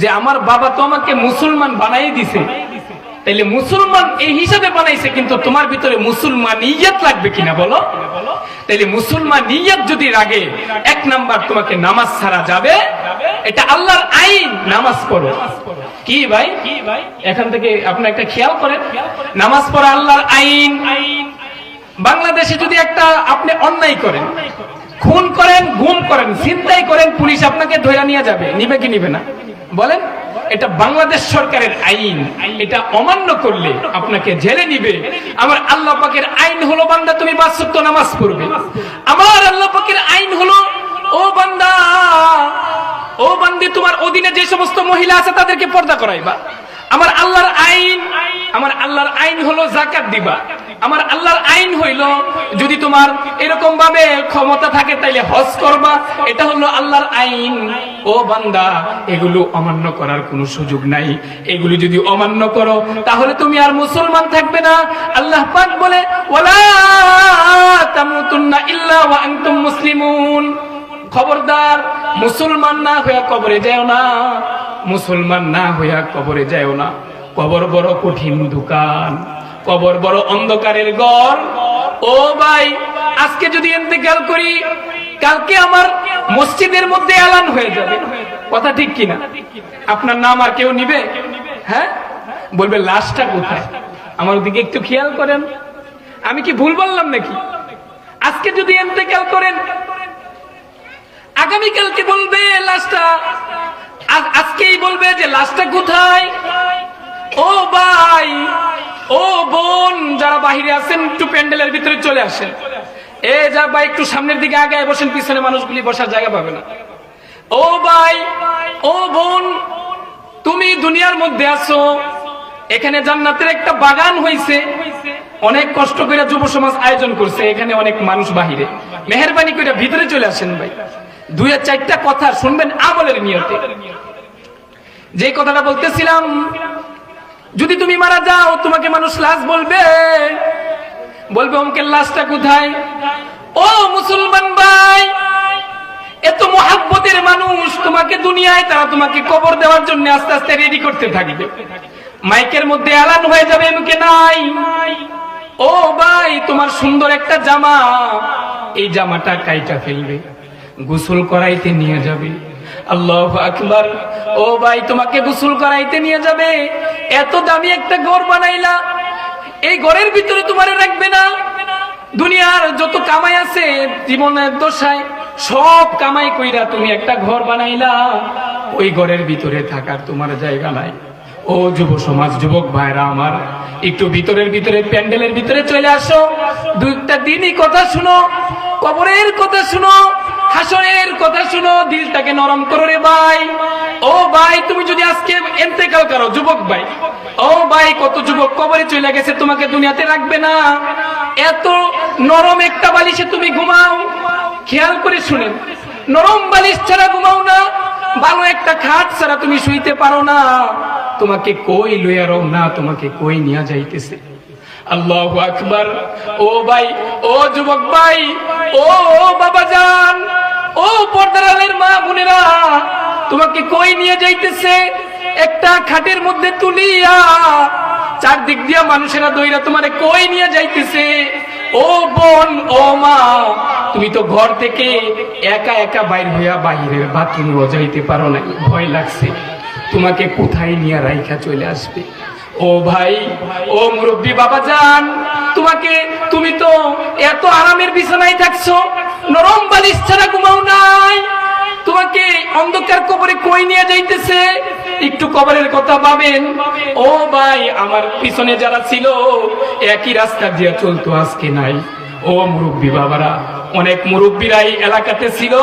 যে আমার বাবা তো আমাকে মুসলমান বানাই দিছে। তাইলে মুসলমান এই হিসাবে বানাইছে, কিন্তু তোমার ভিতরে মুসলমান ইয়ত লাগবে কিনা বলো? তাইলে মুসলমান ইয়ত যদি রাগে, এক নাম্বার তোমাকে নামাজ ছাড়া যাবে। এটা আল্লাহর আইন, নামাজ পড়ো। কি ভাই? ভাই এখান থেকে আপনি একটা খেয়াল করেন। নামাজ পড়া আল্লাহর আইন। বাংলাদেশে যদি একটা আপনি অন্যায় করেন, খুন করেন, গুম করেন চিন্তাই করেন, পুলিশ আপনাকে ধরে নিয়ে যাবে। নিবে কি নিবে না? বলেন, এটা বাংলাদেশ সরকারের আইন। এটা অমান্য করলে আপনাকে জেলে নিবে। আমার আল্লাহ পাকের আইন হলো, বান্দা, তুমি বাসত্ব নামাজ পড়বে। আমার আল্লাহ পাকের আইন হলো, ও বান্দা, ও বান্দি, তোমার অধীনে যে সমস্ত মহিলা আছে, তাদেরকে পর্দা করাইবা। আমার আল্লাহর আইন, আমার আল্লাহর আইন হলো জাকাত দিবা। আমার আল্লাহর আইন হইল, যদি তোমার এরকম ভাবে ক্ষমতা থাকে তাইলে হজ করবা। এটা হলো আল্লাহর আইন। ও বান্দা, এগুলো অমান্য করার কোনো সুযোগ নাই। এগুলো যদি অমান্য করো, তাহলে তুমি আর মুসলমান থাকবে না। আল্লাহ পাক বলে, ওয়ালা তামুতুন্না ইল্লা ওয়া আনতুম মুসলিমুন। খবরদার, মুসলমান না হইয়া কবরে যাও না। মুসলমান না হইয়া কবরে যাও না। কবর বড় কঠিন দোকান। কবর বড় অন্ধকারের ঘর। ও ভাই, আজকে যদি ইন্তেকাল করি, কালকে আমার মসজিদের মধ্যে এলান হয়ে যাবে। কথা ঠিক কিনা? আপনার নাম আর কেউ নিবে? হ্যাঁ? বলবে, লাশটা কোথায়? আমার দিকে একটু খেয়াল করেন। আমি কি ভুল বললাম নাকি? আজকে যদি ইন্তেকাল করেন, আগামীকালকে বলবে, লাশটা আজকেই বলবে যে, লাশটা কোথায়? ও ভাই বাহিরে আছেন একটু প্যান্ডেলের ভিতরে চলে আসেন। এ যা ভাই, একটু সামনের দিকে আগে বসেন, পিছনে মানুষগুলি বসার জায়গা পাবে না। ও ভাই, ও বোন, তুমি দুনিয়ার মধ্যে আছো, এখানে জান্নাতের একটা বাগান হইছে। অনেক কষ্ট করে যুব সমাজ আয়োজন করছে, এখানে অনেক মানুষ বাহিরে। মেহরবানি করে ভিতরে চলে আসেন ভাই। দুই চারটা কথা শুনবেন আমলের নিয়তে। যে কথাটা বলতেছিলাম যদি তুমি মারা যাও, তোমাকে মানুষ লাশ বলবে। বলবে, অমকের লাশটা কোথায়? ও মুসলমান ভাই, এত মহাব্বতের মানুষ তোমাকে দুনিয়ায়, তারা তোমাকে কবর দেওয়ার জন্য আস্তে আস্তে রেডি করতে থাকবে। মাইকের মধ্যে এলান হয়ে যাবে মুখে নাই? ও ভাই, তোমার সুন্দর একটা জামা। এই জামাটা কাইটা ফেলবে, গোসল করাইতে নিয়ে যাবে। আল্লাহ আকবার। ও ভাই, তোমাকে গোসল করাইতে নিয়ে যাবে। এত দামি একটা ঘর বানাইলা। এই ঘরের ভিতরে তোমারে রাখবে না। দুনিয়ার যত কামাই আছে, জীবনের দশায় সব কামাই কইরা তুমি একটা ঘর বানাইলা। ওই ঘরের ভিতরে থাকার তোমার জায়গা নাই। ও যুব সমাজ, যুবক ভাইরা আমার, একটু ভিতরের ভিতরে, প্যান্ডেলের ভিতরে চলে আসো। দু একটা দিনই কথা শুনো, কবরের কথা শুনো। হাসনের কথা শুনো, দিলটাকে নরম করো রে ভাই। ও ভাই, তুমি যদি আজকে এন্তেকাল করো, যুবক ভাই। ও ভাই, কত যুবক কবরে চলে গেছে, তোমাকে দুনিয়াতে রাখবে না। এত নরম একটা বালিশে তুমি ঘুমাও। খেয়াল করে শুনেন নরম বালিশ ছাড়া ঘুমাও না। ভালো একটা খাট ছাড়া তুমি শুইতে পারো না। তোমাকে কই লইয়া না, তোমাকে কই নিয়ে যাইতেছে। আল্লাহ আকবার। ও ভাই, ও যুবক ভাই, ও বাবা যান ও পর্দারালের মা বোনেরা, তোমাকে কই নিয়ে যাইতেছে? একটা খাটের মধ্যে তুলিয়া চারদিক দিয়া মানুষেরা দইরা তোমারে কই নিয়ে যাইতেছে? ও বোন, ও মা, তুমি তো ঘর থেকে একা একা বাইর হইয়া বাহিরের বাথরুম যাইতে পারো না ভয় লাগছে। তোমাকে কোথায় নিয়ে রাইখা চলে আসবে? ও ভাই, ও মুরব্বী বাবা যান তোমাকে তুমি তো এত আরামের বিছানায় থাকছো নরম বালিশ ছাড়া ঘুমাও নাই। তোমাকে অন্ধকার কবরে কই নিয়ে যাইতেছে? একটু কবরের কথা পাবেন ও ভাই, আমার পিছনে যারা ছিল, একই রাস্তা দিয়ে চলতো, আজকে নাই। ও মুরব্বী বাবারা, অনেক মুরব্বীরা এই এলাকাতে ছিল।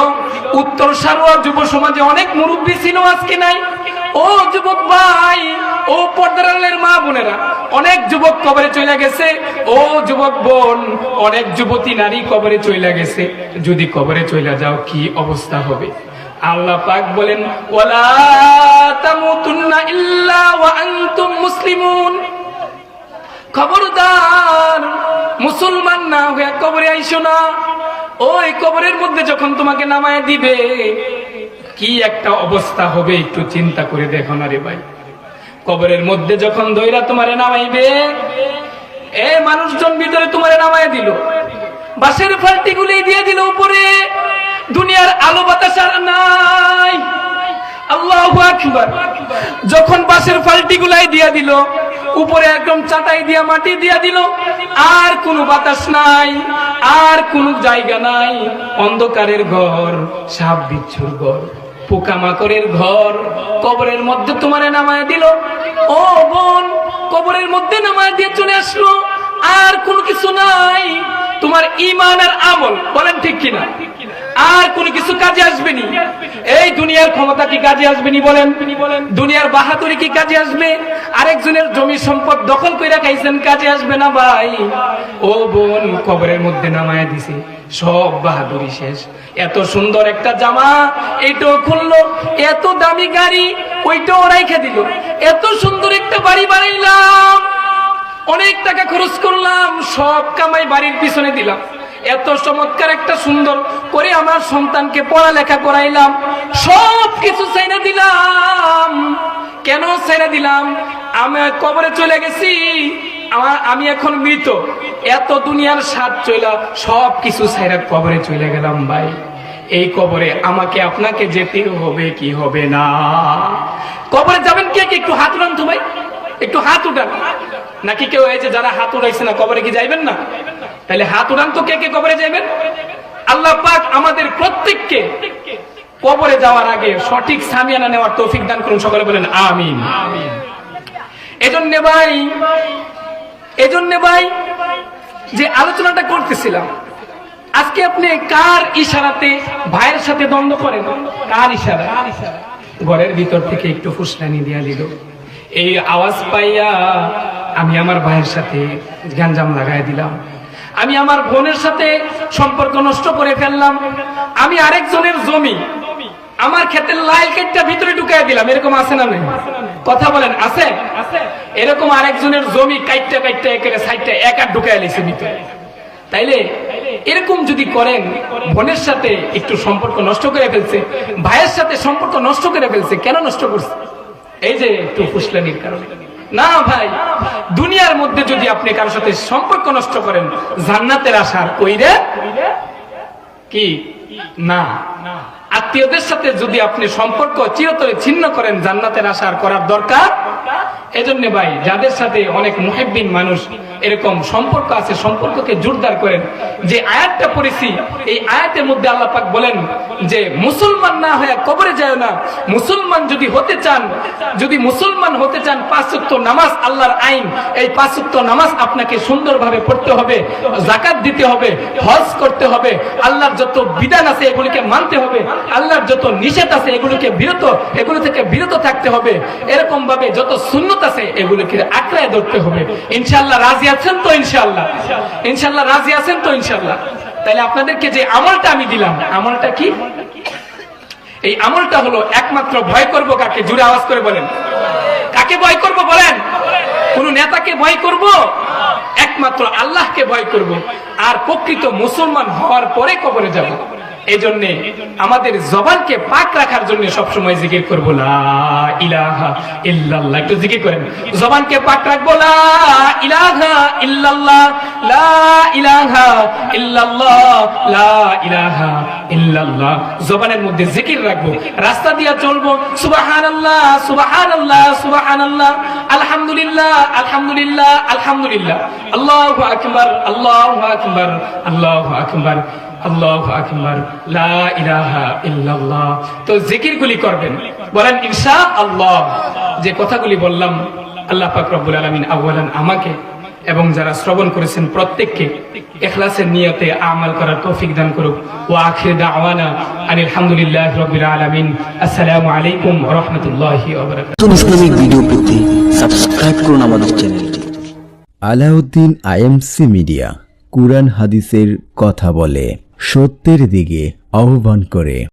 উত্তর সারোয়া যুব সমাজে অনেক মুরব্বী ছিল, আজকে নাই। ও যুবক ভাই ও পর্দারের মা বোনেরা, অনেক যুবক কবরে চলে গেছে। ও যুবক বোন, অনেক যুবতী নারী কবরে চলে গেছে। যদি কবরে চলে যাও, কি অবস্থা হবে? আল্লাহ পাক বলেন, ওয়ালা মুসলিমুন। খবরদার, মুসলমান না হয়ে কবরে আইসো না। ওই কবরের মধ্যে যখন তোমাকে নামায় দিবে, কি একটা অবস্থা হবে, একটু চিন্তা করে দেখো না রে ভাই। কবরের মধ্যে যখন দইরা তোমারে নামাইবে, এ মানুষজন ভিতরে তোমারে নামাই দিল। বাসের ফাল্টি গুলি দিয়ে দিল উপরে। দুনিয়ার আলো বাতাস আর নাই। যখন বাসের ফাল্টি গুলাই দিয়া দিল, উপরে একদম চাটাই দিয়া মাটি দিয়া দিল, আর কোনো বাতাস নাই, আর কোনো জায়গা নাই। অন্ধকারের ঘর, সাপ বিচ্ছুর ঘর। পোকামাকড়ের ঘর। কবরের মধ্যে তোমারে নামায় দিল। ও বোন, কবরের মধ্যে নামায় দিয়ে চলে আসলো। আর কোনো কিছু নাই। তোমার ইমান আর আমল, বলেন ঠিক কিনা? আর কোনো কিছু কাজে আসবে নি এই দুনিয়ার ক্ষমতা কি কাজে আসবে নি বলেন? দুনিয়ার বাহাদুরি কি কাজে আসবে? আরেকজনের জমি সম্পদ দখল করে খাইছেন, কাজে আসবে না ভাই। ও বোন, কবরের মধ্যে নামায় দিছে। সব বাহাদুরি শেষ। এত সুন্দর একটা জামা, এইটাও খুললো। এত দামি গাড়ি, ওইটাও রাইখা দিল। এত সুন্দর একটা বাড়ি বানাইলাম। অনেক টাকা খরচ করলাম, সব কামাই বাড়ির পিছনে দিলাম। এত চমৎকার একটা সুন্দর করে আমার সন্তানকে পড়ালেখা করাইলাম সব কিছু চাইনা দিলাম। কেন ছেড়ে দিলাম? আমি কবরে চলে গেছি আমি এখন মৃত। এত দুনিয়ার স্বাদ চইলা সব কিছু ছাইরা কবরে চলে গেলাম ভাই। এই কবরে আমাকে আপনাকে যেতে হবে কি হবে না। কবরে যাবেন কে কে? একটু হাত উঠান তো ভাই। একটু হাত উঠান। নাকি কেউ যে যারা হাত উঠাইছে না, কবরে কি যাইবেন না? তাহলে হাত উঠান তো কে কে কবরে যাবেন আল্লাহ পাক আমাদের প্রত্যেককে কবরে যাওয়ার আগে সঠিক সামিয়ানা নেওয়ার তৌফিক দান করুন, সকলে বলেন আমিন। এজন্য ভাই এজন্য ভাই যে আলোচনাটা করতেছিলাম, আজকে আপনি কার ইশারাতে ভাইয়ের সাথে দ্বন্দ্ব করেন? কার ইশারা? ঘরের ভিতর থেকে একটু ফুসলানি দিয়া দিল। এই আওয়াজ পাইয়া আমি আমার ভাইয়ের সাথে গ্যাঞ্জাম লাগাই দিলাম। আমি আমার বোনের সাথে সম্পর্ক নষ্ট করে ফেললাম। আমি আরেকজনের জমি, আমার ক্ষেতের লাল কেটটা ভিতরে ঢুকাই দিলাম। এরকম আছে না নেই? কথা বলেন, আছে? এরকম আরেকজনের জমি কাইটটা কাইটটা একেবারে সাইডটা এক ঢুকাই লিছে ভিতরে। তাইলে এরকম যদি করেন, বোনের সাথে একটু সম্পর্ক নষ্ট করে ফেলছে, ভাইয়ের সাথে সম্পর্ক নষ্ট করে ফেলছে, কেন নষ্ট করছে? এই যে একটু ফুসলানির কারণে। না ভাই, দুনিয়ার মধ্যে যদি আপনি কারোর সাথে সম্পর্ক নষ্ট করেন, জান্নাতের আশার কইরে কি? না। আত্মীয়দের সাথে যদি আপনি সম্পর্ক চিরতরে ছিন্ন করেন, জান্নাতের আশার করার দরকার এজন্য ভাই, যাদের সাথে অনেক মুহেব্বিন মানুষ, এরকম সম্পর্ক আছে, সম্পর্ককে জোরদার করেন। যে আয়াতটা পড়েছি, এই আয়াতের মধ্যে আল্লাহ পাক বলেন যে, মুসলমান না হয়ে কবরে যায় না। মুসলমান যদি হতে চান, যদি মুসলমান হতে চান পাঁচক্ত নামাজ আল্লাহর আইন, এই পাঁচক্ত নামাজ আপনাকে সুন্দরভাবে পড়তে হবে, জাকাত দিতে হবে, হজ করতে হবে, আল্লাহর যত বিধান আছে এগুলিকে মানতে হবে, আল্লাহর যত নিষেধ আছে এগুলিকে বিরত, এগুলো থেকে বিরত থাকতে হবে। এরকম ভাবে যত সুন্নত আছে, এগুলোকে আঁকড়ায় ধরতে হবে। ইনশাল্লাহ রাজি আছেন তো ইনশাল্লাহ ইনশাল্লাহ রাজি আছেন তো ইনশাল্লাহ তাহলে আপনাদেরকে যে আমলটা আমি দিলাম, আমলটা কি? এই আমলটা হলো একমাত্র ভয় করব কাকে? জুড়ে আওয়াজ করে বলেন। কাকে ভয় করব বলেন? কোন নেতাকে ভয় করব? একমাত্র আল্লাহকে ভয় করব। আর প্রকৃত মুসলমান হওয়ার পরে কবরে যাব। এই জন্য আমাদের জবানকে পাক রাখার জন্য সবসময় জিকির করব ইলাহা ইল্লাল্লাহ। একটু জিকির করেন। জবানকে পাক ইলাহা ইল্লাল্লাহ। লা ইলাহা ইল্লাল্লাহ। লা ইলাহা ইল্লাল্লাহ। জবানের মধ্যে জিকির রাখব। রাস্তা দিয়া চলবো, সুবহানাল্লাহ সুবহানাল্লাহ সুবহানাল্লাহ। আলহামদুলিল্লাহ আলহামদুলিল্লাহ আলহামদুলিল্লাহ। আল্লাহু আকবার আল্লাহু আকবার আল্লাহু আকবার। আল্লাহু আকবার লা ইলাহা ইল্লাল্লাহ। তো জিকিরগুলি করবেন। বলেন ইনশাআল্লাহ যে কথাগুলি বললাম আল্লাহ পাক রব্বুল আলামিন আওয়ালান আমাকে এবং যারা শ্রবণ করেছেন প্রত্যেককে ইখলাসের নিয়তে আমাল করার তৌফিক দান করুক। ওয়া আখির দাওয়ানা আনিল হামদুলিল্লাহি রাব্বিল আসসালামু আলাইকুম ওয়া রাহমাতুল্লাহি ওয়া বারাকাতুহু। নতুন ইসলামিক ভিডিও পেতে সাবস্ক্রাইব করুন আমাদের চ্যানেলটি। আলাউদ্দিন আইএমসি মিডিয়া কুরআন হাদিসের কথা বলে। সত্যের দিকে আহ্বান করে।